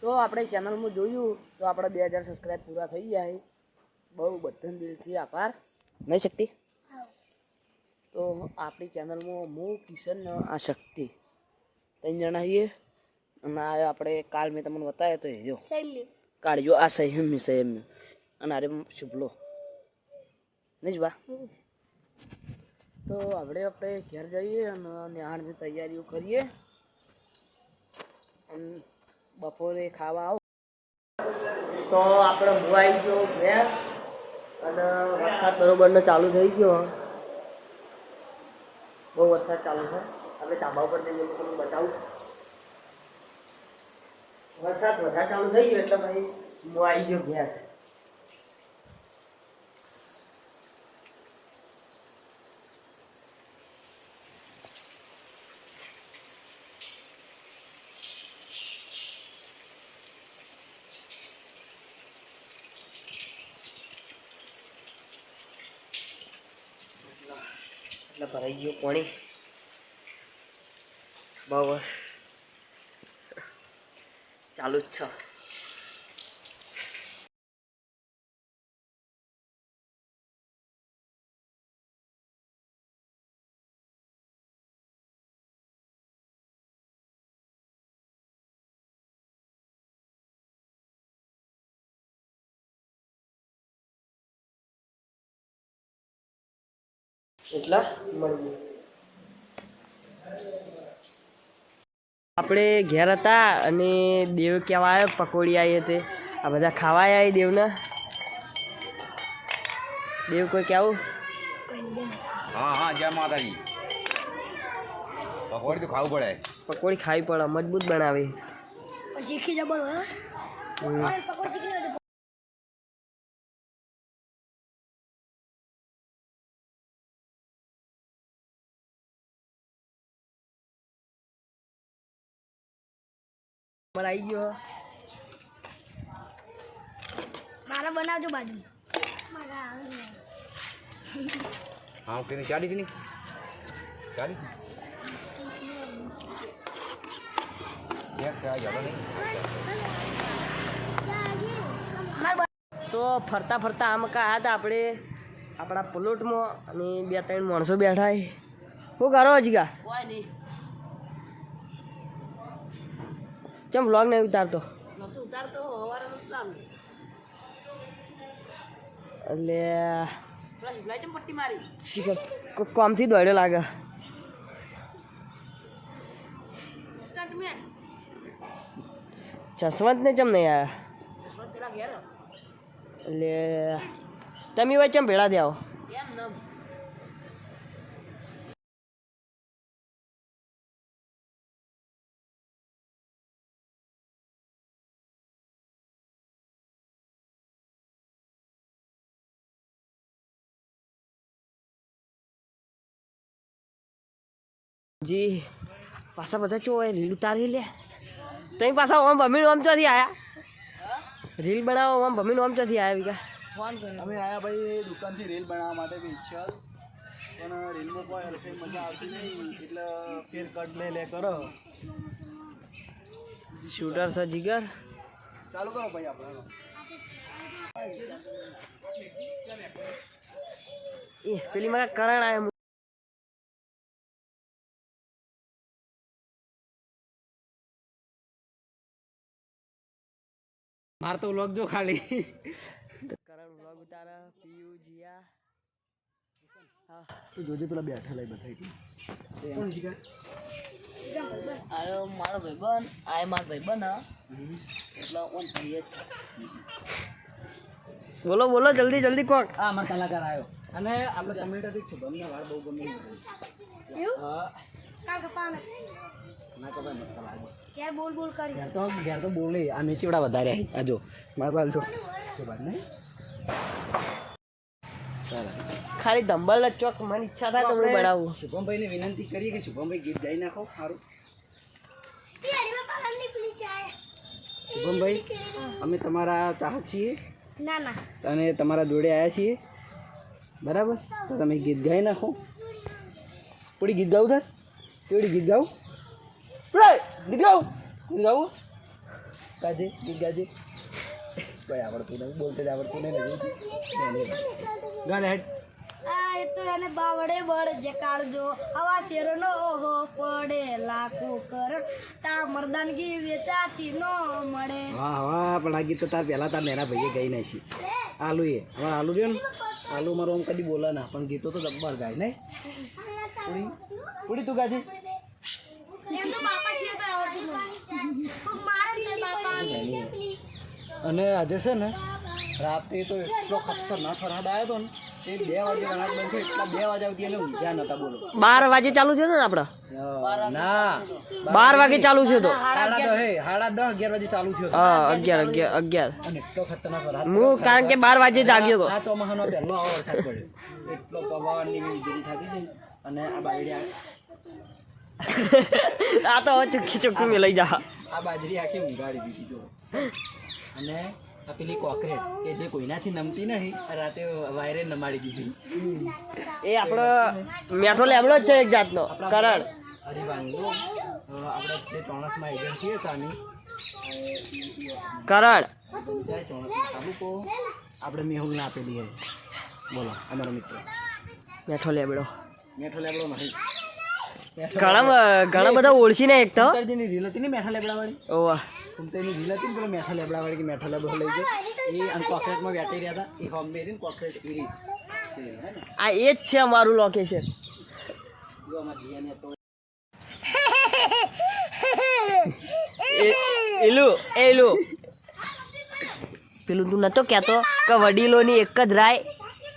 તો આપણે ચેનલમાં જોયું તો આપણે બે હજાર સબસ્ક્રાઈબ પૂરા થઈ જાય. બહુ બધા દિલથી આભાર. નહીં શક્તિ? તો આપણી ચેનલમાં હું કિશન આ શક્તિ. ત્રણ જણા છીએ. અને આ આપણે કાલ મેં તમને બતાવ્યો તો એ કાઢજો આ સંયમ્ય સંયમ્ય અને અરે શુભલો. નહીં જ બા? તો આપણે આપણે ઘેર જઈએ અને ન્યાણની તૈયારીઓ કરીએ. બપોરે ખાવા આવો. તો આપણે આવી ગયો ઘેર અને વરસાદ બરોબરનો ચાલુ થઈ ગયો બહુ વરસાદ ચાલુ છે. આપણે ધાબા ઉપર જઈએ તો તમને બતાવું. વરસાદ વધારે ચાલુ થઈ ગયો એટલે ભાઈ આવી ગયો એટલે ભરાઈ ગયું પાણી. બહુ ચાલુ જ છે. એટલા મળીએ. આપણે ઘેર હતા અને દેવ કહેવા આવ્યો? પકોડી આવી હતી. આ બધા ખાવા આવી દેવના. દેવ કોઈ કેવું હા હા જય માતાજી. પકોડી તો ખાવું પડે. પકોડી ખાવી પડે મજબૂત બનાવી. શીખી જબર હોય આવી ગયો મારા બનાવજો બાજુ. મારા હા હું કીધું ચાલીસની? ચાલીસ તો ફરતા ફરતા આમ કા હતા આપણે આપણા પ્લોટમાં અને બે ત્રણ માણસો બેઠા શું કરો હજી ચમ વ્લોગ નહીં ઉતારતો? એટલે કોમથી દોડ્યો લાગે. જસવંત ને ચમ નહીં આવ્યા એટલે તમે હોય ચમ ભેળા થયા જી પાછા બધા ચો રીલ ઉતારી લે. તઈ પાછા ઓમ ભમીનું આમ ચોથી આયા? રીલ બનાવો ઓમ ભમીનું આમ ચોથી આયા વિકા? ફોન અમે આયા ભાઈ દુકાનથી રીલ બનાવવા માટે બી ઈચ્છા. પણ રીલમાં કોઈ હરખી મજા આવતી નહીં એટલે ફેર કટ લે લે કરો. શૂટર છે જીગર. ચાલુ કરો ભાઈ આપણે એ પેલી મારા કરણ આયા માર તો વ્લોગ જો ખાલી. તો કરણ વ્લોગ ઉતારા પીયુ જીયા. હા તું જોજે પેલા બેઠા લઈ બતાવી અરે મારો ભાઈબંધ આ મારો ભાઈબંધ હા. એટલે ઓન જ બોલો બોલો જલ્દી જલ્દી કોક. હા અમાર કલાકાર આવ્યો અને આપણે કમેન્ટથી શુભમને વાળ બહુ ગમે હા. કાકા કપાણ બોલ બોલ કરી ઘેર તો ઘેર તો બોલે આ મેચીવડા વધારે આ જો મારા પાલ ખાલી ધંબલ જ ચોક મને ઈચ્છા થાય તો હું બનાવું. શુભમભાઈને વિનંતી કરીએ કે શુભમભાઈ ગીત ગાઈ નાખો સારું શુભમભાઈ અમે તમારા ચાહક છીએ. ના ના. અને તમારા જોડે આવ્યા છીએ. બરાબર? તો તમે ગીત ગાઈ નાખો. થોડી ગીત ગાવું તાર કેવડી ગીત ગીત ગાવું ગાજે ગીત ગાજે કોઈ આવડતું નહીં બોલતે જ આવડતું નહીં. ને ગાલે હેડ આ એ તો એને બાવડે બળ જે કાળજો હવા શેરનો ઓહો પડે. લાખો કર. તા મર્દાનગી વેચાતી નો મળે. વાહ હા પણ આ ગીત તો તાર પહેલાં તાર નેના ભાઈએ ગઈ નાખી. આલુ એ હવે આલુ રહ્યો ને? આલુ મારો આમ કદી બોલા ના પણ ગીતો તો જબ્બર ગાય નહીં? પૂરી? પૂરી તું ગાજે? અને આજે છે ને રાતે તો એટલો ખતરનાક વરસાદ આવ્યો હતો ને એ બે વાગે વરસાદ બંધ થયો એટલા બે વાગે આવતી એને ઊંઘ્યા નતા બોલો. બાર વાગે ચાલુ થયો ને આપણે ના. બાર વાગે ચાલુ થયો તો. સાડા દસ સાડા દસ અગિયાર વાગે ચાલુ થયો હા અગિયાર અગિયાર અગિયાર. અને એટલો ખતરનાક વરસાદ હું કારણ કે બાર વાગે જાગ્યો હતો આ ચોમાસાનો પહેલો આવો વરસાદ પડ્યો. એટલો પવનની વીજળી થતી હતી અને આ બાજરી આ- તો હવે ચુખ્ખી ચુખ્ખી લઈ જા. આ બાજરી આખી ઊંઘાડી દીધી જો. અને આ પેલી કોકરેટ કે જે કોઈનાથી નમતી નહીં રાતે વાયરે નમાડી દીધી. એ આપણો મેઠો લેમડો જ છે એક જાતનો કરણ હરિભાંગો આપણે જે ચોણસમાં એજન્સી સાની કરણ આપણે મેહુલ ના આપેલી બોલો અમારો મિત્ર. મેઠો લેબડો. મેઠો લેબડો નહીં. ઘણા ઘણા બધા ઓળખી ને એક તો. કુંતાજીની રીલ હતી ને મેઠા લેબડાવાળી? ઓવા. કુંતાની રીલ હતી ને પેલો મેઠા લેબડાવાળી કે મેઠા લેબડો લઈ ગયો? એ અને કોકરેટમાં બેઠી રહ્યા હતા. એ હોમ મેરીન કોકરેટ ને? આ એ જ છે અમારું લોકેશન એલું એલું. પેલું તું નતો કહેતો કે વડીલોની એક જ રાય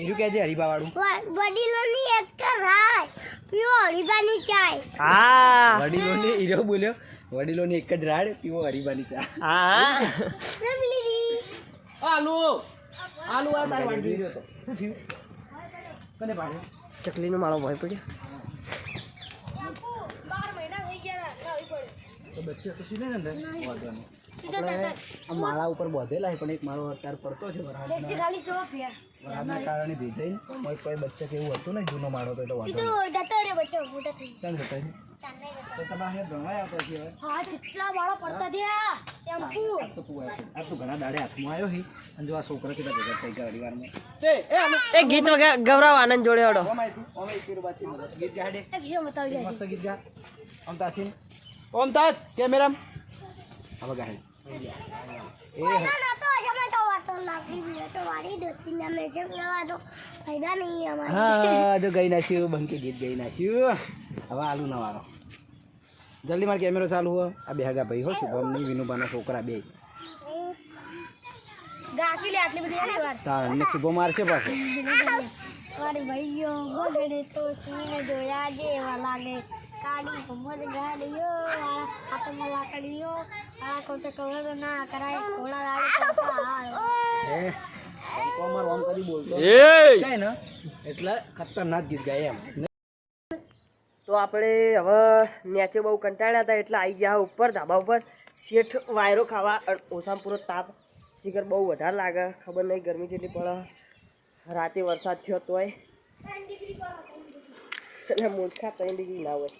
એરું કે છે હરિભાવાળું વડીલોની એક રાય. પીવો હરીબાની ચાય. હા. વડીલોની હીરો બોલ્યો. વડીલોની એક જ રાડ પીવો હરિભાની ચા હા. આલુ. આલુ આ તાર વાડી ગયો તો. શું થયું? કને પાડ્યો? ચકલીનો માળો ભય પડ્યો. તો બચ્ચે ને વાંધો માળા ઉપર બોધેલા પણ એક માળો અત્યારે પડતો છે વરસાદના કારણે કોઈ કોઈ બચ્ચે કે એવું હતું ને જૂનો માળો તો એટલે વાંધો તો જતો રે બચ્ચો મોટા થઈ કેમ જતા છે તો તમારે અહીંયા ભણવાય આવતા છે હા જેટલા વાળો પડતા થયા ટેમ્પુ આ તો તું આવ્યો. આ તો ઘણા દાડે હાથમાં આવ્યો અને જો આ છોકરા કેટલા ભેગા થઈ ગયા અડીવારમાં તે એ એ ગીત વગર ગૌરવ આનંદ જોડે હડો. ઓમ આય તું ઓમ એક પીરું બાચી ગીત ગા હેડે એક જો બતાવી જાય. મસ્ત ગીત ગા. ઓમ તાચીન ઓમ તાચ કેમેરામ. હવે ગા એ હા જો ગઈ નાખ્યું બંકી ગીત ગઈ નાખ્યું હવે આલુ ના જલ્દી મારો કેમેરો ચાલુ હો. આ બે હગા ભાઈ હો શુભમની વિનુબાના છોકરા બે. ગાકી લે આટલી બધી આની વાર. તાર ને શુભમ મારશે પાછો. મારી ભાઈઓ ગોગડે તો સિંહ જોયા જેવા લાગે. કાડી ભમર ગાડીઓ હાથમાં લાકડીઓ આ કોતે કવર ના કરાય ઘોડા લાગે એ બંકો અમાર ઓમ કરી બોલતો. એ! કઈ ને? એટલે ખતરનાક ગીત ગાય એમ. તો આપણે હવે મેચે બહુ કંટાળ્યા હતા એટલે આવી ગયા ઉપર ધાબા ઉપર. શેઠ વાયરો ખાવા ઓછામાં પૂરો તાપ. શિખર બહુ વધારે લાગે. ખબર નહીં ગરમી જેટલી પડે. રાતે વરસાદ થયો તોય. એટલે મૂર્ખા તો ડિગ્રી ના હોય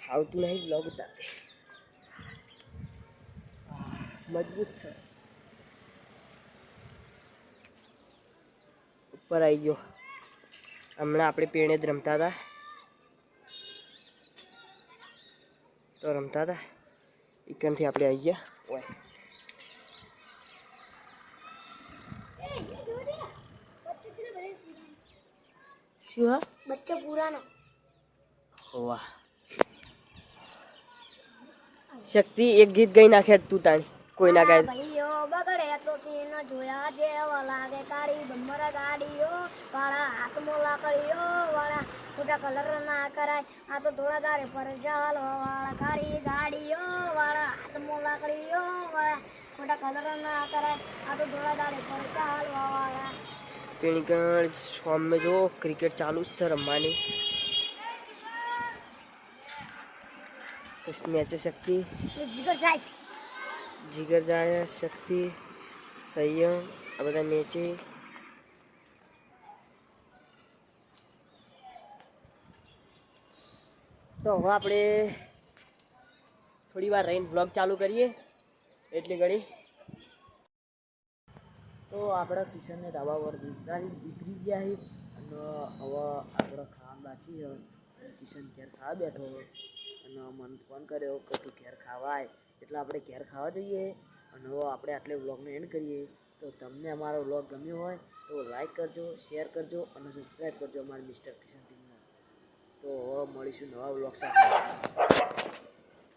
ખાવતું નહીં બ્લોગ ઉતારે મજબૂત છે ઉપર આવી ગયો હમણાં આપણે પેણે જ રમતા હતા તો રમતા હતા ઇકનથી આપણે આવી ગયા ઓય શું હા? બચ્ચો પુરાનો. વાહ. શક્તિ એક ગીત ગઈ નાખે તું તાણી કોઈ ના ગાય ભાઈઓ બગડે તો સિંહ જોયા જેવા લાગે. કાળી બમ્બર ગાડીઓ વાળા વાળા ખોટા કલર ના કરાય. આ તો થોડા દારે પર ચાલો વાળા કાળી ગાડીઓ વાળા હાથમાં લાકડીઓ વાળા ખોટા કલર ના કરાય. આ તો થોડા દારે પર ચાલવા વાળા પેણીકણ સામે જો ક્રિકેટ ચાલુ જ છે રમવાની. પછી શક્તિ. જીગર જાય. જીગર જાય શક્તિ સંયમ આ બધા મેચે. તો હવે આપણે થોડી વાર રહીને વ્લોગ ચાલુ કરીએ. એટલી ઘડી. તો આપણા કિશનને ધાબા પર દીકરી દીકરી ગયા હી અને હવે આપણે ખાવા બાકી હોય કિશન ઘેર ખાવા બેઠો અને મને ફોન કર્યો કે તું ઘેર ખાવા આય. એટલે આપણે ઘેર ખાવા જઈએ. અને હવે આપણે આટલે વ્લોગને એન્ડ કરીએ. તો તમને અમારો વ્લોગ ગમ્યો હોય તો લાઈક કરજો શેર કરજો અને સબસ્ક્રાઈબ કરજો અમારે મિસ્ટર કિશન ટીમને. તો હવે મળીશું નવા વ્લોગ સાથે.